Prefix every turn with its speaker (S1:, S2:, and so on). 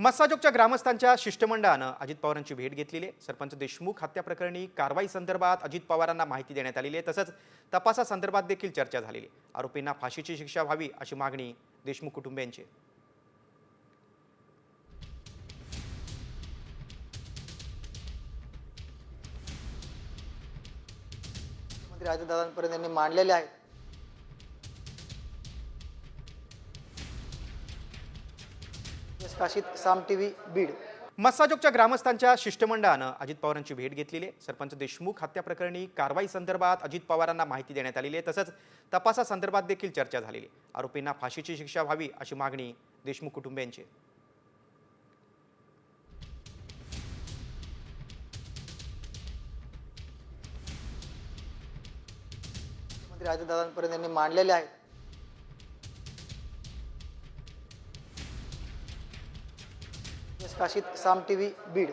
S1: मस्साजोगच्या ग्रामस्थांच्या शिष्टमंडळानं अजित पवारांची भेट घेतलेली आहे. सरपंच देशमुख हत्या प्रकरणी कारवाई संदर्भात अजित पवारांना माहिती देण्यात आलेली आहे. तसंच तपासासंदर्भात देखील चर्चा झालेली आहे. आरोपींना फाशीची शिक्षा व्हावी अशी मागणी देशमुख कुटुंबियांची आहे.
S2: मंत्री अजितदादांपर्यंत यांनी मांडलेले आहेत. काशीत साम टीव्ही बीड.
S1: मस्साजोगच्या ग्रामस्थांच्या शिष्टमंडळानं अजित पवारांची भेट घेतलेली आहे. सरपंच देशमुख हत्या प्रकरणी कारवाई संदर्भात अजित पवारांना माहिती देण्यात आलेली आहे. तसंच तपासासंदर्भात देखील चर्चा झालेली आहे. आरोपींना फाशीची शिक्षा व्हावी अशी मागणी देशमुख कुटुंबियांची.
S2: मंत्री अजितदादांपर्यंत यांनी मांडलेले आहेत. काशीत साम टी व्ही बीड.